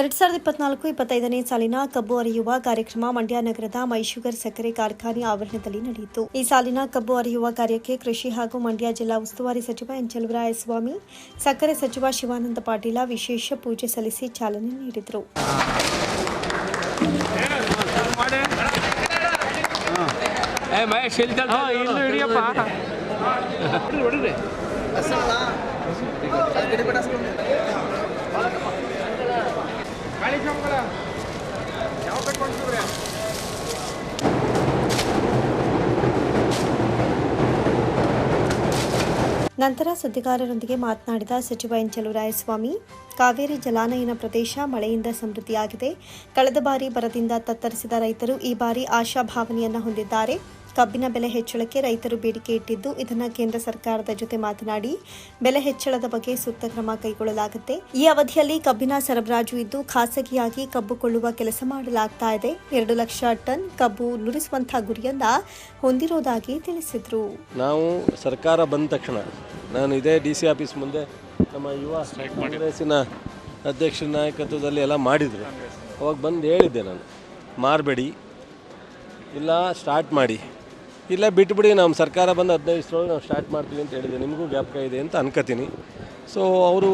ಎರಡ್ ಸಾವಿರದ ಇಪ್ಪತ್ನಾಲ್ಕು ಇಪ್ಪತ್ತೈದನೇ ಸಾಲಿನ ಕಬ್ಬು ಅರಿಯುವ ಕಾರ್ಯಕ್ರಮ ಮಂಡ್ಯ ನಗರದ ಮೈಶುಗರ್ ಸಕ್ಕರೆ ಕಾರ್ಖಾನೆ ಆವರಣದಲ್ಲಿ ನಡೆಯಿತು. ಈ ಸಾಲಿನ ಕಬ್ಬು ಅರಿಯುವ ಕಾರ್ಯಕ್ಕೆ ಕೃಷಿ ಹಾಗೂ ಮಂಡ್ಯ ಜಿಲ್ಲಾ ಉಸ್ತುವಾರಿ ಸಚಿವ ಎನ್ ಸ್ವಾಮಿ ಸಕ್ಕರೆ ಸಚಿವ ಶಿವಾನಂದ ಪಾಟೀಲ ವಿಶೇಷ ಪೂಜೆ ಸಲ್ಲಿಸಿ ಚಾಲನೆ ನೀಡಿದರು. ನಂತರ ಸುದ್ದಿಗಾರರೊಂದಿಗೆ ಮಾತನಾಡಿದ ಸಚಿವ ಎನ್ ಸ್ವಾಮಿ ಕಾವೇರಿ ಜಲಾನಯನ ಪ್ರದೇಶ ಮಳೆಯಿಂದ ಸಮೃದ್ಧಿಯಾಗಿದೆ. ಕಳೆದ ಬಾರಿ ಬರದಿಂದ ತತ್ತರಿಸಿದ ರೈತರು ಈ ಬಾರಿ ಆಶಾಭಾವನೆಯನ್ನು ಹೊಂದಿದ್ದಾರೆ. ಕಬ್ಬಿನ ಬೆಲೆ ಹೆಚ್ಚಳಕ್ಕೆ ರೈತರು ಬೇಡಿಕೆ ಇಟ್ಟಿದ್ದು, ಇದನ್ನು ಕೇಂದ್ರ ಸರ್ಕಾರದ ಜೊತೆ ಮಾತನಾಡಿ, ಬೆಲೆ ಹೆಚ್ಚಳದ ಬಗ್ಗೆ ಸೂಕ್ತ ಕ್ರಮ ಕೈಗೊಳ್ಳಲಾಗುತ್ತೆ. ಈ ಅವಧಿಯಲ್ಲಿ ಕಬ್ಬಿನ ಸರಬರಾಜು ಇದ್ದು, ಖಾಸಗಿಯಾಗಿ ಕಬ್ಬು ಕೊಳ್ಳುವ ಕೆಲಸ ಮಾಡಲಾಗ್ತಾ ಇದೆ. ಎರಡು ಲಕ್ಷ ಟನ್ ಕಬ್ಬು ನುರಿಸುವಂತಹ ಗುರಿಯನ್ನ ಹೊಂದಿರೋದಾಗಿ ತಿಳಿಸಿದ್ರು. ನಾವು ಸರ್ಕಾರ ಬಂದ ತಕ್ಷಣ, ನಾನು ಇದೇ ಡಿ ಸಿ ಆಫೀಸ್ ಮುಂದೆ ನಮ್ಮ ಯುವ ಕಾಂಗ್ರೆಸ್ಸಿನ ಅಧ್ಯಕ್ಷ ನಾಯಕತ್ವದಲ್ಲಿ ಎಲ್ಲ ಮಾಡಿದರು. ಅವಾಗ ಬಂದು ಹೇಳಿದ್ದೆ ನಾನು, ಮಾರಬೇಡಿ, ಇಲ್ಲ ಸ್ಟಾರ್ಟ್ ಮಾಡಿ. ಇಲ್ಲ, ಬಿಟ್ಬಿಡಿ ನಮ್ಮ ಸರ್ಕಾರ ಬಂದು ಹದಿನೈದು ದಿವಸದೊಳಗೆ ನಾವು ಸ್ಟಾರ್ಟ್ ಮಾಡ್ತೀವಿ ಅಂತ ಹೇಳಿದೆ. ನಿಮಗೂ ಜ್ಞಾಪಕ ಇದೆ ಅಂತ ಅನ್ಕೋತೀನಿ. ಸೊ ಅವರು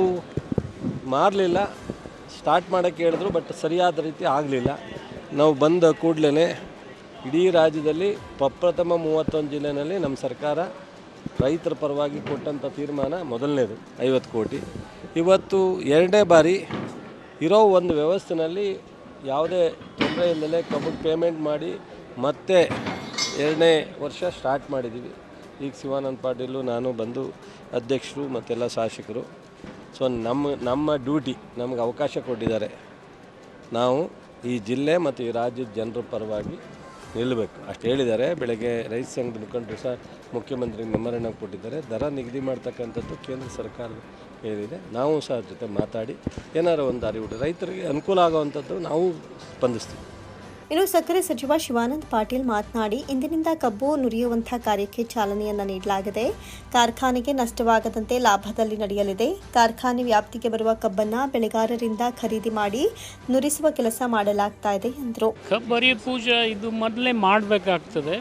ಮಾರಲಿಲ್ಲ ಸ್ಟಾರ್ಟ್ ಮಾಡೋಕ್ಕೆ ಹೇಳಿದ್ರು ಬಟ್ ಸರಿಯಾದ ರೀತಿ ಆಗಲಿಲ್ಲ. ನಾವು ಬಂದ ಕೂಡಲೇ ಇಡೀ ರಾಜ್ಯದಲ್ಲಿ ಪ್ರಪ್ರಥಮ ಮೂವತ್ತೊಂದು ಜಿಲ್ಲೆಯಲ್ಲಿ ನಮ್ಮ ಸರ್ಕಾರ ರೈತರ ಪರವಾಗಿ ಕೊಟ್ಟಂಥ ತೀರ್ಮಾನ ಮೊದಲನೇದು, ಐವತ್ತು ಕೋಟಿ. ಇವತ್ತು ಎರಡನೇ ಬಾರಿ ಇರೋ ಒಂದು ವ್ಯವಸ್ಥೆನಲ್ಲಿ ಯಾವುದೇ ತೊಂದರೆ ಇಲ್ಲದೆ ಕಬ್ಬು ಪೇಮೆಂಟ್ ಮಾಡಿ ಮತ್ತೆ ಎರಡನೇ ವರ್ಷ ಸ್ಟಾರ್ಟ್ ಮಾಡಿದ್ದೀವಿ ಈಗ ಶಿವಾನಂದ ಪಾಟೀಲು, ನಾನು ಬಂದು ಅಧ್ಯಕ್ಷರು ಮತ್ತೆಲ್ಲ ಶಾಸಕರು. ಸೊ ನಮ್ಮ ನಮ್ಮ ಡ್ಯೂಟಿ ನಮಗೆ ಅವಕಾಶ ಕೊಟ್ಟಿದ್ದಾರೆ. ನಾವು ಈ ಜಿಲ್ಲೆ ಮತ್ತು ಈ ರಾಜ್ಯದ ಜನರ ಪರವಾಗಿ ನಿಲ್ಲಬೇಕು ಅಷ್ಟು ಹೇಳಿದ್ದಾರೆ. ಬೆಳಗ್ಗೆ ರೈತ ಸಂಘದ ಮುಖಂಡರು ಸಹ ಮುಖ್ಯಮಂತ್ರಿ ಮೆಮೊರಂಡಮ್ ಕೊಟ್ಟಿದ್ದಾರೆ. ದರ ನಿಗದಿ ಮಾಡ್ತಕ್ಕಂಥದ್ದು ಕೇಂದ್ರ ಸರ್ಕಾರ ಏನಿದೆ ನಾವು ಸಹ ಜೊತೆ ಮಾತಾಡಿ ಏನಾರು ಒಂದು ಅರಿವು ರೈತರಿಗೆ ಅನುಕೂಲ ಆಗೋವಂಥದ್ದು ನಾವು ಸ್ಪಂದಿಸ್ತೀವಿ. ಇನ್ನು ಸಕ್ಕರೆ ಸಚಿವ ಶಿವಾನಂದ ಪಾಟೀಲ್ ಮಾತನಾಡಿ, ಇಂದಿನಿಂದ ಕಬ್ಬು ನುರಿಯುವಂತಹ ಕಾರ್ಯಕ್ಕೆ ಚಾಲನೆಯನ್ನ ನೀಡಲಾಗಿದೆ. ಕಾರ್ಖಾನೆಗೆ ನಷ್ಟವಾಗದಂತೆ ಲಾಭದಲ್ಲಿ ನಡೆಯಲಿದೆ. ಕಾರ್ಖಾನೆ ವ್ಯಾಪ್ತಿಗೆ ಬರುವ ಕಬ್ಬನ್ನ ಬೆಳೆಗಾರರಿಂದ ಖರೀದಿ ಮಾಡಿ ನುರಿಸುವ ಕೆಲಸ ಮಾಡಲಾಗ್ತಾ ಇದೆ ಎಂದರು. ಕಬ್ಬರಿ ಪೂಜೆ ಇದು ಮೊದಲೇ ಮಾಡಬೇಕಾಗ್ತದೆ.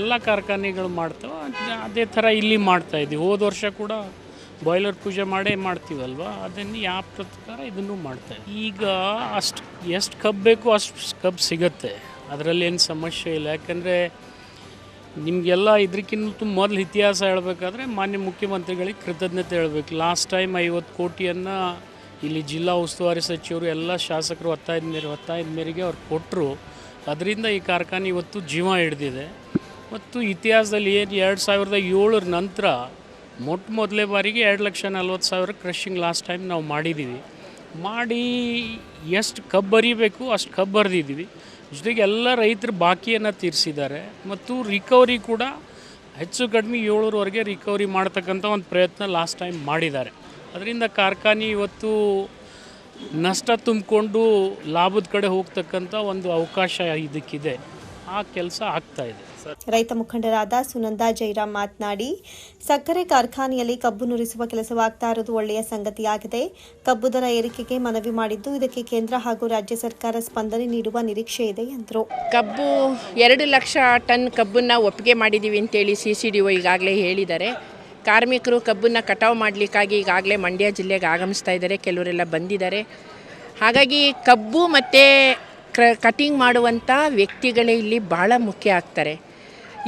ಎಲ್ಲ ಕಾರ್ಖಾನೆಗಳು ಮಾಡ್ತಾವೆ. ಅದೇ ಥರ ಇಲ್ಲಿ ಮಾಡ್ತಾ ಇದ್ದೀವಿ. ಹೋದ ವರ್ಷ ಕೂಡ ಬಾಯ್ಲರ್ ಪೂಜೆ ಮಾಡೇ ಮಾಡ್ತೀವಲ್ವ? ಅದನ್ನು ಯಾವ ಪ್ರಕಾರ ಇದನ್ನು ಮಾಡ್ತಾರೆ? ಈಗ ಅಷ್ಟು, ಎಷ್ಟು ಕಬ್ ಬೇಕು ಅಷ್ಟು ಕಬ್ ಸಿಗತ್ತೆ. ಅದರಲ್ಲಿ ಏನು ಸಮಸ್ಯೆ ಇಲ್ಲ. ಯಾಕಂದರೆ ನಿಮಗೆಲ್ಲ ಇದಕ್ಕಿಂತ ಮೊದಲು ಇತಿಹಾಸ ಹೇಳಬೇಕಾದ್ರೆ ಮಾನ್ಯ ಮುಖ್ಯಮಂತ್ರಿಗಳಿಗೆ ಕೃತಜ್ಞತೆ ಹೇಳಬೇಕು. ಲಾಸ್ಟ್ ಟೈಮ್ ಐವತ್ತು ಕೋಟಿಯನ್ನು ಇಲ್ಲಿ ಜಿಲ್ಲಾ ಉಸ್ತುವಾರಿ ಸಚಿವರು ಎಲ್ಲ ಶಾಸಕರು ಒತ್ತಾಯದ ಮೇರೆ, ಒತ್ತಾಯದ ಮೇರೆಗೆ ಅವ್ರು ಕೊಟ್ಟರು ಅದರಿಂದ ಈ ಕಾರ್ಖಾನೆ ಇವತ್ತು ಜೀವ ಹಿಡಿದಿದೆ. ಮತ್ತು ಇತಿಹಾಸದಲ್ಲಿ ಏನು ಎರಡು ಸಾವಿರದ ಏಳರ ನಂತರ ಮೊಟ್ಟ ಮೊದಲೇ ಬಾರಿಗೆ ಎರಡು ಲಕ್ಷ ನಲ್ವತ್ತು ಸಾವಿರ ಕ್ರಷಿಂಗ್ ಲಾಸ್ಟ್ ಟೈಮ್ ನಾವು ಮಾಡಿದ್ದೀವಿ. ಮಾಡಿ ಎಷ್ಟು ಕಬ್ಬು ಬರೀಬೇಕು, ಅಷ್ಟು ಕಬ್ಬು ಬರೆದಿದ್ದೀವಿ. ಜೊತೆಗೆ ಎಲ್ಲ ರೈತರು ಬಾಕಿಯನ್ನು ತೀರಿಸಿದ್ದಾರೆ. ಮತ್ತು ರಿಕವರಿ ಕೂಡ ಹೆಚ್ಚು ಕಡಿಮೆ ಏಳರವರೆಗೆ ರಿಕವರಿ ಮಾಡ್ತಕ್ಕಂಥ ಒಂದು ಪ್ರಯತ್ನ ಲಾಸ್ಟ್ ಟೈಮ್ ಮಾಡಿದ್ದಾರೆ. ಅದರಿಂದ ಕಾರ್ಖಾನೆ ಇವತ್ತು ನಷ್ಟ ತುಂಬಿಕೊಂಡು ಲಾಭದ ಕಡೆ ಹೋಗ್ತಕ್ಕಂಥ ಒಂದು ಅವಕಾಶ ಇದಕ್ಕಿದೆ. ಆ ಕೆಲಸ ಆಗ್ತಾಯಿದೆ ರೈತ ಮುಖಂಡರಾದ ಸುನಂದ ಜೈರಾಮ್ ಮಾತನಾಡಿ, ಸಕ್ಕರೆ ಕಾರ್ಖಾನೆಯಲ್ಲಿ ಕಬ್ಬು ನುರಿಸುವ ಕೆಲಸವಾಗ್ತಾ ಇರೋದು ಒಳ್ಳೆಯ ಸಂಗತಿಯಾಗಿದೆ. ಕಬ್ಬು ದರ ಏರಿಕೆಗೆ ಮನವಿ ಮಾಡಿದ್ದು, ಇದಕ್ಕೆ ಕೇಂದ್ರ ಹಾಗೂ ರಾಜ್ಯ ಸರ್ಕಾರ ಸ್ಪಂದನೆ ನೀಡುವ ನಿರೀಕ್ಷೆ ಇದೆ ಎಂದರು. ಕಬ್ಬು ಎರಡು ಲಕ್ಷ ಟನ್ ಕಬ್ಬನ್ನು ಒಪ್ಪಿಗೆ ಮಾಡಿದ್ದೀವಿ ಅಂತೇಳಿ ಸಿ ಸಿ ಡಿ ಒ ಈಗಾಗಲೇ ಹೇಳಿದ್ದಾರೆ. ಕಾರ್ಮಿಕರು ಕಬ್ಬನ್ನು ಕಟಾವು ಮಾಡಲಿಕ್ಕಾಗಿ ಈಗಾಗಲೇ ಮಂಡ್ಯ ಜಿಲ್ಲೆಗೆ ಆಗಮಿಸ್ತಾ ಇದ್ದಾರೆ, ಕೆಲವರೆಲ್ಲ ಬಂದಿದ್ದಾರೆ. ಹಾಗಾಗಿ ಕಬ್ಬು ಮತ್ತು ಕ್ರ ಕಟಿಂಗ್ ಮಾಡುವಂಥ ವ್ಯಕ್ತಿಗಳೇ ಇಲ್ಲಿ ಭಾಳ ಮುಖ್ಯ ಆಗ್ತಾರೆ.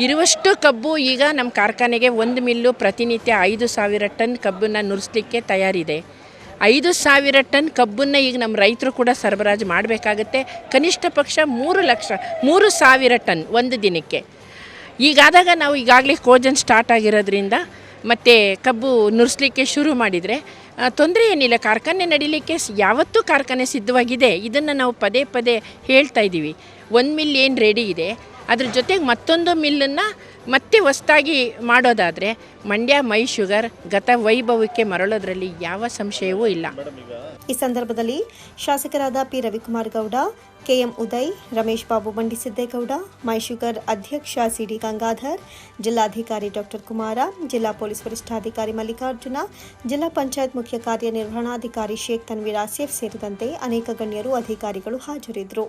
ಇರುವಷ್ಟು ಕಬ್ಬು ಈಗ ನಮ್ಮ ಕಾರ್ಖಾನೆಗೆ ಒಂದು ಮಿಲ್ಲು ಪ್ರತಿನಿತ್ಯ ಐದು ಸಾವಿರ ಟನ್ ಕಬ್ಬನ್ನು ನುರಿಸ್ಲಿಕ್ಕೆ ತಯಾರಿದೆ. ಐದು ಸಾವಿರ ಟನ್ ಕಬ್ಬನ್ನು ಈಗ ನಮ್ಮ ರೈತರು ಕೂಡ ಸರಬರಾಜು ಮಾಡಬೇಕಾಗತ್ತೆ. ಕನಿಷ್ಠ ಪಕ್ಷ ಮೂರು ಲಕ್ಷ, ಮೂರು ಸಾವಿರ ಟನ್ ಒಂದು ದಿನಕ್ಕೆ. ಈಗಾದಾಗ ನಾವು ಈಗಾಗಲೇ ಕೋಜನ್ ಸ್ಟಾರ್ಟ್ ಆಗಿರೋದ್ರಿಂದ ಮತ್ತು ಕಬ್ಬು ನುರಿಸ್ಲಿಕ್ಕೆ ಶುರು ಮಾಡಿದರೆ ತೊಂದರೆ ಏನಿಲ್ಲ. ಕಾರ್ಖಾನೆ ನಡೀಲಿಕ್ಕೆ ಯಾವತ್ತೂ ಕಾರ್ಖಾನೆ ಸಿದ್ಧವಾಗಿದೆ. ಇದನ್ನು ನಾವು ಪದೇ ಪದೇ ಹೇಳ್ತಾ ಇದ್ದೀವಿ ಒಂದು ಮಿಲ್ ಏನು ರೆಡಿ ಇದೆ. ಅದ್ರ ಜೊತೆಗೆ ಮತ್ತೊಂದು ಮಿಲ್ಲನ್ನು ಮತ್ತೆ ಹೊಸ್ತಾಗಿ ಮಾಡೋದಾದರೆ ಮಂಡ್ಯ ಮೈ ಶುಗರ್ ಗತ ವೈಭವಕ್ಕೆ ಮರಳೋದ್ರಲ್ಲಿ ಯಾವ ಸಂಶಯವೂ ಇಲ್ಲ. ಈ ಸಂದರ್ಭದಲ್ಲಿ ಶಾಸಕರಾದ ಪಿ ರವಿಕುಮಾರ್ ಗೌಡ, ಕೆಎಂ ಉದಯ್, ರಮೇಶ್ ಬಾಬು ಬಂಡಿಸಿದ್ದೇಗೌಡ ಮೈಶುಗರ್ ಅಧ್ಯಕ್ಷ ಸಿಡಿ ಗಂಗಾಧರ್, ಜಿಲ್ಲಾಧಿಕಾರಿ ಡಾಕ್ಟರ್ ಕುಮಾರ, ಜಿಲ್ಲಾ ಪೊಲೀಸ್ ವರಿಷ್ಠಾಧಿಕಾರಿ ಮಲ್ಲಿಕಾರ್ಜುನ, ಜಿಲ್ಲಾ ಪಂಚಾಯತ್ ಮುಖ್ಯ ಕಾರ್ಯನಿರ್ವಹಣಾಧಿಕಾರಿ ಶೇಖ್ ತನ್ವೀರ್ ಆಸಿಫ್ ಸೇರಿದಂತೆ ಅನೇಕ ಗಣ್ಯರು ಅಧಿಕಾರಿಗಳು ಹಾಜರಿದ್ದರು.